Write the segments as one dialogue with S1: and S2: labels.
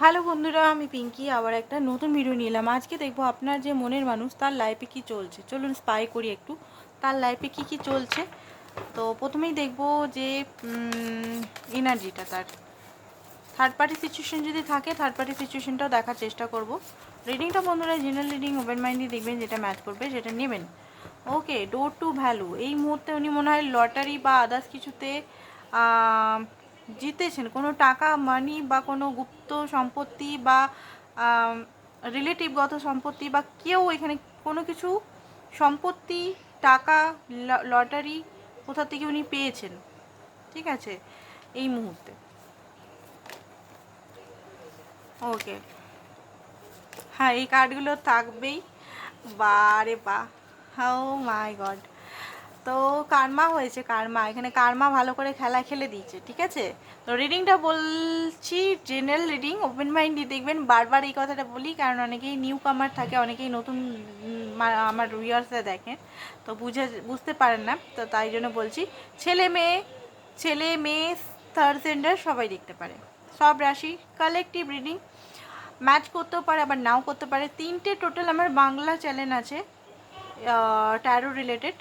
S1: Hello বন্ধুরা, আমি পিঙ্কি, আবার একটা নতুন ভিডিও নিলাম আজকে দেখব আপনার যে মনের মানুষ, তার লাইফে কি চলছে। চলুন স্পাই করি একটু, তার লাইফে কি কি চলছে। তো প্রথমেই দেখব যে এনার্জিটা তার। থার্ড পার্টি সিচুয়েশন যদি থাকে থার্ড পার্টি সিচুয়েশনটাও দেখার চেষ্টা করব। রিডিংটা বন্ধুরা জেনারেল রিডিং ওপেন মাইন্ডই দেখবেন যেটা ম্যাচ করবে, সেটা নেবেন। ওকে ডোর টু ভ্যালু এই মুহূর্তে উনি মনে হয় লটারি বা আদার্স কিছুতে জিতেছেন, কোনো টাকা মানি বা কোনো গুপ্ত সম্পত্তি বা রিলেটিভগত সম্পত্তি বা কেউ এখানে কোনো কিছু সম্পত্তি, টাকা লটারি কোথা থেকে উনি পেয়েছেন? ঠিক আছে? এই মুহূর্তে। ওকে হ্যাঁ এই কার্ডগুলো থাকবেই। বারে বা হাউ মাই গড তো কারমা হয়েছে কারমা। এখানে কারমা ভালো করে খেলা খেলে দিয়েছে, ঠিক আছে? তো রিডিংটা বলছি জেনারেল রিডিং ওপেন মাইন্ডই দেখবেন। বারবার এই কথাটা বলি, কারণ অনেকেই নিউ কামার থাকে, অনেকেই নতুন আমার রিয়ার্সে দেখেন। তো বুঝে, বুঝতে পারেন না, তো তাই জন্য বলছি, ছেলে মেয়ে ছেলে মেয়ে থার্ড জেন্ডার সবাই দেখতে পারে। সব রাশি কালেকটিভ রিডিং ম্যাচ করতেও পারে, আবার নাও করতে পারে। তিনটে টোটাল আমার বাংলা চ্যানেল আছে ট্যারো রিলেটেড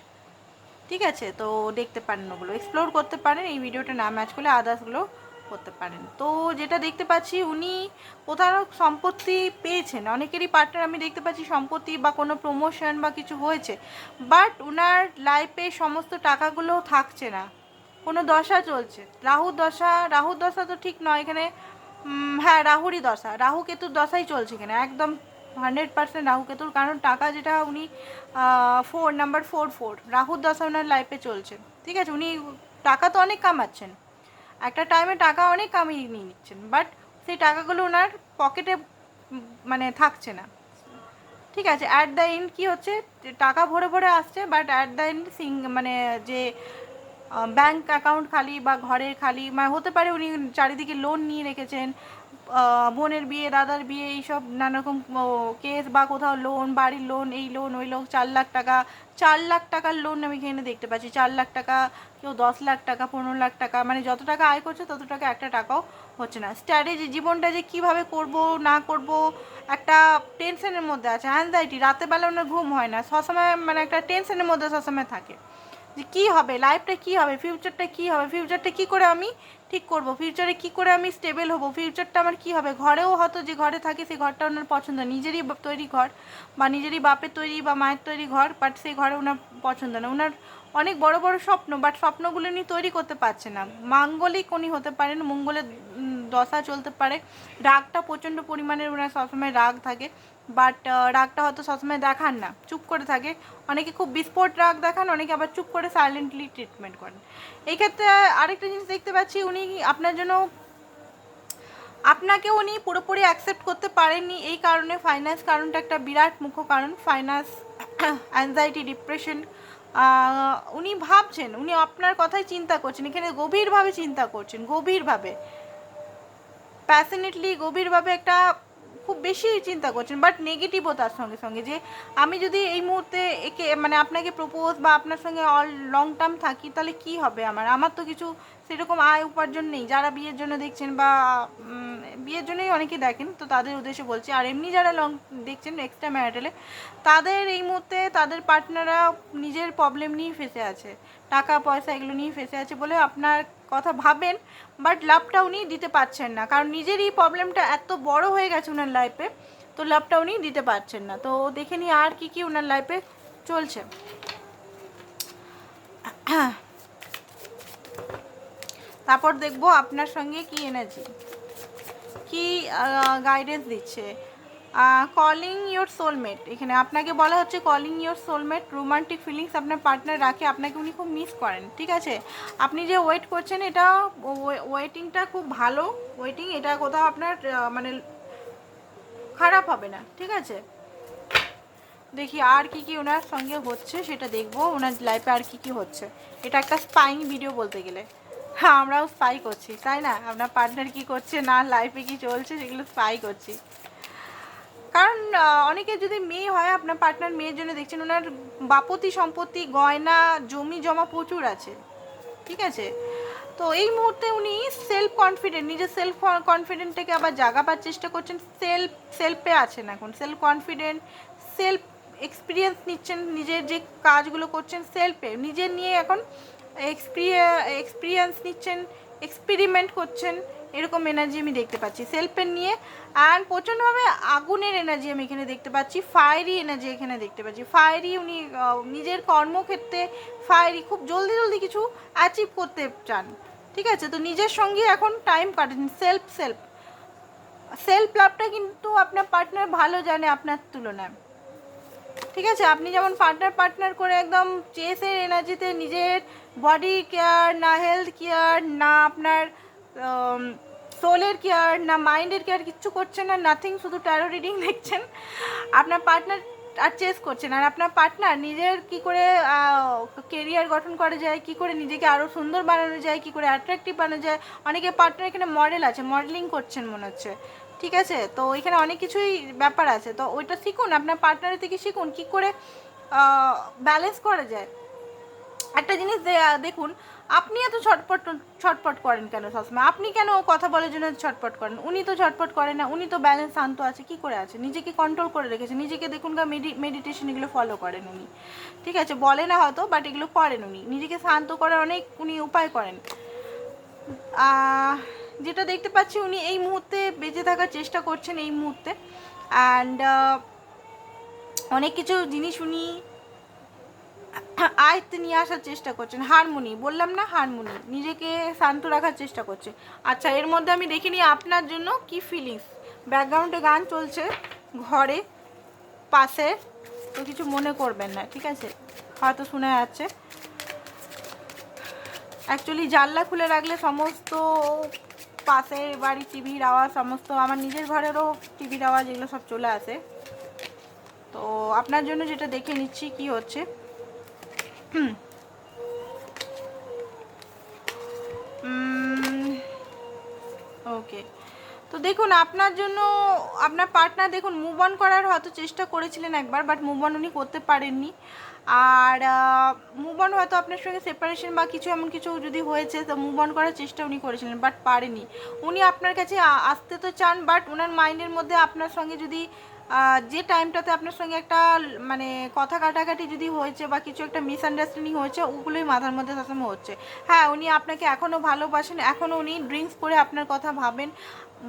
S1: ঠিক আছে? তো দেখতে পারেন ওগুলো। এক্সপ্লোর করতে পারেন, এই ভিডিওটা না ম্যাচ করলে আদার্সগুলো করতে পারেন। তো যেটা দেখতে পাচ্ছি, উনি কোথাও সম্পত্তি পেয়েছেন। অনেকেরই পার্টনার আমি দেখতে পাচ্ছি সম্পত্তি বা কোনো প্রমোশন বা কিছু হয়েছে বাট উনার লাইফে সমস্ত টাকাগুলো থাকছে না। কোনো দশা চলছে। রাহু দশা রাহু দশা তো ঠিক নয় এখানে। হ্যাঁ রাহুরই দশা। রাহু কেতুর দশাই চলছে এখানে। একদম হান্ড্রেড পার্সেন্ট রাহু কেতুর কারণ টাকা যেটা উনি ফোর নাম্বার ফোর ফোর রাহুর দশা ওনার লাইফে চলছে। ঠিক আছে? উনি টাকা তো অনেক কামাচ্ছেন। একটা টাইমে টাকা অনেক কামিয়ে নিয়ে নিচ্ছেন বাট সেই টাকাগুলো ওনার পকেটে মানে থাকছে না। ঠিক আছে? অ্যাট দ্য এন্ড কী হচ্ছে? টাকা ভরে ভরে আসছে বাট অ্যাট দ্য এন্ড সিং মানে যে ব্যাংক অ্যাকাউন্ট খালি বা ঘরের খালি মানে হতে পারে উনি চারিদিকে লোন নিয়ে রেখেছেন বোনের বিয়ে, দাদার বিয়ে, এইসব নানা রকম কেস বা কোথাও লোন বাড়ির লোন এই লোন ওই লোন চার লাখ টাকা, চার লাখ টাকার লোন আমি এখানে দেখতে পাচ্ছি। চার লাখ টাকা, কেউ দশ লাখ টাকা, পনেরো লাখ টাকা মানে যত টাকা আয় করছে তত টাকা একটা টাকাও হচ্ছে না। স্ট্র্যাটেজি জীবনটা যে কীভাবে করব, না করব, একটা টেনশনের মধ্যে আছে। অ্যাংজাইটি রাতের বেলা ওনার ঘুম হয় না। সবসময় মানে একটা টেনশনের মধ্যে সবসময় থাকে। যে কী হবে? লাইফটা কী হবে? ফিউচারটা কী হবে? ফিউচারটা কী করে আমি ঠিক করব? ফিউচারে কী করে আমি স্টেবল হব? ফিউচারটা আমার কী হবে? ঘরেও হয়তো যে ঘরে থাকে সেই ঘরটা ওনার পছন্দ। নিজেরই তৈরি ঘর বা নিজেরই বাপের তৈরি বা মায়ের তৈরি ঘর বাট সেই ঘরে ওনার পছন্দ না। ওনার অনেক বড় বড় স্বপ্ন বাট স্বপ্নগুলো উনি তৈরি করতে পারছে না। মাঙ্গলিক উনি হতে পারেন, মঙ্গলের দশা চলতে পারে। রাগটা প্রচণ্ড পরিমাণের ওনার সবসময় রাগ থাকে। বাট রাগটা হয়তো সবসময় দেখান না। চুপ করে থাকে। অনেকে খুব বিস্ফোট রাগ দেখান, অনেকে আবার চুপ করে সাইলেন্টলি ট্রিটমেন্ট করেন। এই ক্ষেত্রে আরেকটা জিনিস দেখতে পাচ্ছি, উনি আপনার জন্য, আপনাকে উনি পুরোপুরি অ্যাকসেপ্ট করতে পারেননি। এই কারণে ফাইন্যান্স কারণটা একটা বিরাট মুখ্য কারণ। ফাইন্যান্স অ্যাংজাইটি ডিপ্রেশন উনি ভাবছেন, উনি আপনার কথাই চিন্তা করছেন। এখানে গভীরভাবে চিন্তা করছেন, গভীরভাবে। প্যাশনেটলি গভীরভাবে একটা খুব বেশি চিন্তা করছেন বাট নেগেটিভও তার সঙ্গে সঙ্গে যে আমি যদি এই মুহূর্তে একে মানে আপনাকে প্রপোজ বা আপনার সঙ্গে অল লং টার্ম থাকি, তাহলে কি হবে আমার? আমার তো কিছু সেরকম আয় উপার্জন নেই। যারা বিয়ের জন্য দেখছেন বা বিয়ের জন্যই অনেকে দেখেন, তো তাদের উদ্দেশ্যে বলছি, আর এমনি যারা লং দেখছেন এক্সট্রা ম্যারিটালে তাদের এই মুহূর্তে তাদের পার্টনাররা নিজের প্রবলেম নিয়ে ফেসে আছে। টাকা, পয়সা এগুলো নিয়ে ফেসে আছে বলে আপনার কথা ভাবেন বাট লাভটা উনি দিতে পারছেন না। কারণ নিজেরই প্রবলেমটা এত বড় হয়ে গেছে ওনার লাইফে তো লাভটা উনি দিতে পারছেন না। তো দেখে নিই আর কি কি ওনার লাইফে চলছে। তারপর দেখব আপনার সঙ্গে কি এনার্জি কি গাইডেন্স দিচ্ছে। কলিং ইয়োর সোলমেট এখানে আপনাকে বলা হচ্ছে calling your soulmate romantic feelings আপনার পার্টনার রাখে, আপনাকে উনি খুব মিস করেন, ঠিক আছে? আপনি যে ওয়েট করছেন, এটা ওয়েটিংটা খুব ভালো। ওয়েটিং এটা কোথাও আপনার মানে খারাপ হবে না, ঠিক আছে? দেখি আর কি কি ওনার সঙ্গে হচ্ছে, সেটা দেখব। ওনার লাইফে আর কি কি হচ্ছে। এটা একটা স্পাইং ভিডিও বলতে গেলে। হ্যাঁ আমরাও স্পাই করছি, তাই না? আপনার পার্টনার কি করছে, না লাইফে কি চলছে, সেগুলো স্পাই করছি। কারণ অনেকে যদি মেয়ে হয়, আপনার পার্টনার মেয়ের জন্য দেখছেন, ওনার বাপতি সম্পত্তি, গয়না, জমি জমা প্রচুর আছে। ঠিক আছে? তো এই মুহূর্তে উনি সেলফ কনফিডেন্ট নিজের সেলফ কনফিডেন্টটাকে আবার জাগাবার চেষ্টা করছেন। সেলফ সেলফে আছেন এখন। সেলফ কনফিডেন্ট সেলফ এক্সপিরিয়েন্স নিচ্ছেন, নিজের যে কাজগুলো করছেন সেলফে নিজের নিয়ে এখন এক্সপিরিয়েন্স নিচ্ছেন এক্সপেরিমেন্ট করছেন। এরকম এনার্জি আমি দেখতে পাচ্ছি। সেলফের নিয়ে অ্যান্ড প্রচণ্ডভাবে আগুনের এনার্জি আমি এখানে দেখতে পাচ্ছি। ফায়ারি এনার্জি এখানে দেখতে পাচ্ছি। ফায়ারি উনি নিজের কর্মক্ষেত্রে ফায়ারি খুব জলদি জলদি কিছু অ্যাচিভ করতে চান। ঠিক আছে? তো নিজের সঙ্গে এখন টাইম কাটেন সেলফ সেলফ সেলফ লাভটা কিন্তু আপনার পার্টনার ভালো জানে আপনার তুলনায়। ঠিক আছে? আপনি যেমন পার্টনার পার্টনার করে একদম চেসের এনার্জিতে নিজের বডি কেয়ার না হেলথ কেয়ার না আপনার সোলের কেয়ার না মাইন্ডের কেয়ার কিচ্ছু করছেন না নাথিং শুধু ট্যারো রিডিং দেখছেন? আপনার পার্টনার আর চেস করছেন, আর আপনার পার্টনার নিজের কি করে কেরিয়ার গঠন করা যায়, কি করে নিজেকে আরও সুন্দর বানানো যায়, কি করে অ্যাট্রাকটিভ বানানো যায়, অনেকে পার্টনার এখানে মডেল আছে মডেলিং করছেন মনে হচ্ছে, ঠিক আছে? তো এখানে অনেক কিছুই ব্যাপার আছে, তো ওইটা শিখুন, আপনার পার্টনারের থেকে শিখুন, কি করে ব্যালেন্স করা যায়। একটা জিনিস দেখুন, আপনি এত ছটপট ছটপট করেন কেন সবসময়? আপনি কেন কথা বলার জন্য ছটপট করেন? উনি তো ছটপট করেন না, উনি তো ব্যালেন্স শান্ত আছে, কি করে আছে? নিজেকে কন্ট্রোল করে রেখেছে নিজেকে দেখুন গা মেডি মেডিটেশন এগুলো ফলো করেন উনি। ঠিক আছে, বলে না হয়তো বাট এগুলো করেন উনি। নিজেকে শান্ত করার অনেক উনি উপায় করেন। যেটা দেখতে পাচ্ছি উনি এই মুহূর্তে বেঁচে থাকার চেষ্টা করছেন এই মুহূর্তে। অ্যান্ড অনেক কিছু জিনিস উনি আয়ত্তে নিয়ে আসার চেষ্টা করছেন, হারমোনি, বললাম না হারমোনি, নিজেকে শান্ত রাখার চেষ্টা করছে। আচ্ছা এর মধ্যে আমি দেখিনি আপনার জন্য কি ফিলিংস ব্যাকগ্রাউন্ডে গান চলছে, ঘরে, পাশে, তো কিছু মনে করবেন না, ঠিক আছে? হয়তো শোনা যাচ্ছে। অ্যাকচুয়ালি জানলা খুলে রাখলে সমস্ত পাশের বাড়ি, টিভির আওয়াজ, সমস্ত আমার নিজের ঘরেরও টিভির আওয়াজ, এগুলো সব চলে আসে। তো আপনার জন্য যেটা দেখে নিচ্ছি, কি হচ্ছে? ওকে তো দেখুন, আপনার জন্য, আপনার পার্টনার দেখুন মুভ অন করার হয়তো চেষ্টা করেছিলেন একবার বাট মুভ অন উনি করতে পারেননি। আর মুভ অন হয়তো আপনার সঙ্গে সেপারেশন বা কিছু এমন কিছু যদি হয়েছে, তো মুভ অন করার চেষ্টা উনি করেছিলেন বাট পারেনি উনি আপনার কাছে আসতে তো চান বাট ওনার মাইন্ডের মধ্যে আপনার সঙ্গে যদি যে টাইমটাতে আপনার সঙ্গে একটা মানে কথা কাটাকাটি যদি হয়েছে বা কিছু একটা মিসআন্ডারস্ট্যান্ডিং হয়েছে, ওগুলোই মাথার মধ্যে সবসময় হচ্ছে। হ্যাঁ উনি আপনাকে এখনও ভালোবাসেন, এখনও উনি ড্রিঙ্কস করে আপনার কথা ভাবেন,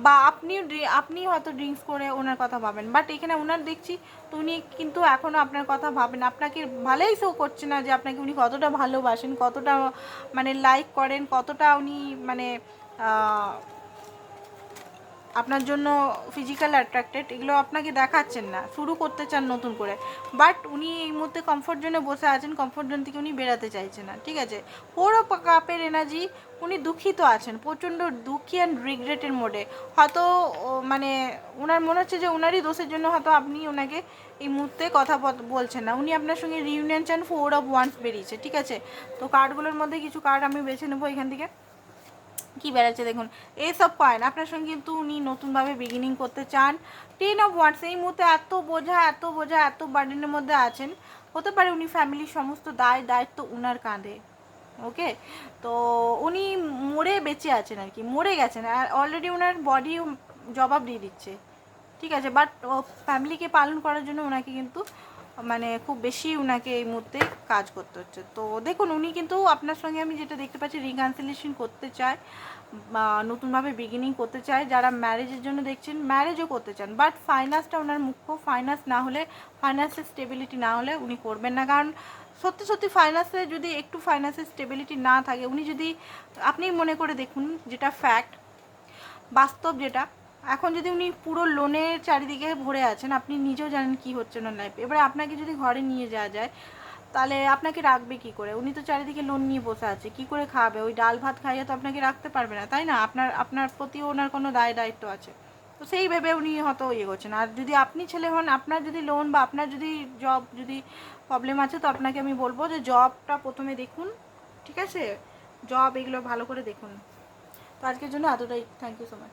S1: বা আপনিও আপনি হয়তো ড্রিঙ্কস করে ওনার কথা ভাবেন। বাট এখানে ওনার দেখছি, তো উনি কিন্তু এখনও আপনার কথা ভাবেন। আপনাকে ভালোই শো করছে না যে আপনাকে উনি কতটা ভালোবাসেন, কতটা মানে লাইক করেন, কতটা উনি মানে আপনার জন্য ফিজিক্যাল অ্যাট্রাক্টেড এগুলো আপনাকে দেখাচ্ছেন না। শুরু করতে চান নতুন করে। বাট উনি এই মুহূর্তে কমফোর্ট জোনে বসে আছেন কমফোর্ট জোন থেকে উনি বেরাতে চাইছেন না, ঠিক আছে? ফোর অফ কাপের এনার্জি উনি দুঃখিত আছেন, প্রচণ্ড দুঃখী অ্যান্ড রিগ্রেটের মোডে হয়তো মানে ওনার মনে হচ্ছে যে ওনারই দোষের জন্য হয়তো আপনি ওনাকে এই মুহূর্তে কথা বলছেন না। উনি আপনার সঙ্গে রিউনিয়ন চান ফোর অফ ওয়ান্স বেরিয়েছে, ঠিক আছে? তো কার্ডগুলোর মধ্যে কিছু কার্ড আমি বেছে নেব এখান থেকে। কি বেড়াচ্ছে দেখুন এইসব পয়েন্ট আপনার সঙ্গে কিন্তু উনি নতুনভাবে বিগিনিং করতে চান। টেন অফ ওয়ার্ডস এই মুহূর্তে এত বোঝা এত বোঝা, এত বার্ডেনের মধ্যে আছেন। হতে পারে উনি ফ্যামিলির সমস্ত দায়, দায়িত্ব উনার কাঁধে ওকে তো উনি মরে বেঁচে আছেন আর কি, মরে গেছেন। আর অলরেডি ওনার বডি জবাব দিয়ে দিচ্ছে, ঠিক আছে? বাট ফ্যামিলিকে পালন করার জন্য ওনাকে কিন্তু মানে খুব বেশি ওনাকে এই মুহূর্তে কাজ করতে হচ্ছে। তো দেখুন, উনি কিন্তু আপনার সঙ্গে আমি যেটা দেখতে পাচ্ছি রিকনসিলেশন করতে চায় নতুনভাবে বিগিনিং করতে চায়, যারা ম্যারেজের জন্য দেখছেন ম্যারেজও করতে চান বাট ফাইন্যান্সটা ওনার মুখ্য। ফাইন্যান্স না হলে ফাইন্যান্সের স্টেবিলিটি না হলে উনি করবেন না। কারণ সত্যি সত্যি ফাইন্যান্সে যদি একটু ফাইন্যান্সের স্টেবিলিটি না থাকে, উনি যদি আপনি মনে করে দেখুন, যেটা ফ্যাক্ট বাস্তব যেটা এখন যদি উনি পুরো লোনের চারিদিকে ভরে আছেন, আপনি নিজেও জানেন কি হচ্ছে না লাইফ এবারে আপনাকে যদি ঘরে নিয়ে যাওয়া যায়, তাহলে আপনাকে রাখবে কি করে? উনি তো চারিদিকে লোন নিয়ে বসে আছে, কি করে খাবে? ওই ডাল ভাত খাইয়ে তো আপনাকে রাখতে পারবে না, তাই না? আপনার আপনার প্রতি ওনার কোনো দায় দায়িত্ব আছে। তো সেই ভেবে উনি হয়তো ইয়ে করছেন। আর যদি আপনি ছেলে হন, আপনার যদি লোন বা আপনার যদি জব যদি প্রবলেম আছে, তো আপনাকে আমি বলব যে জবটা প্রথমে দেখুন, ঠিক আছে? জব এগুলো ভালো করে দেখুন। তো আজকের জন্য এতটাই। Thank you so much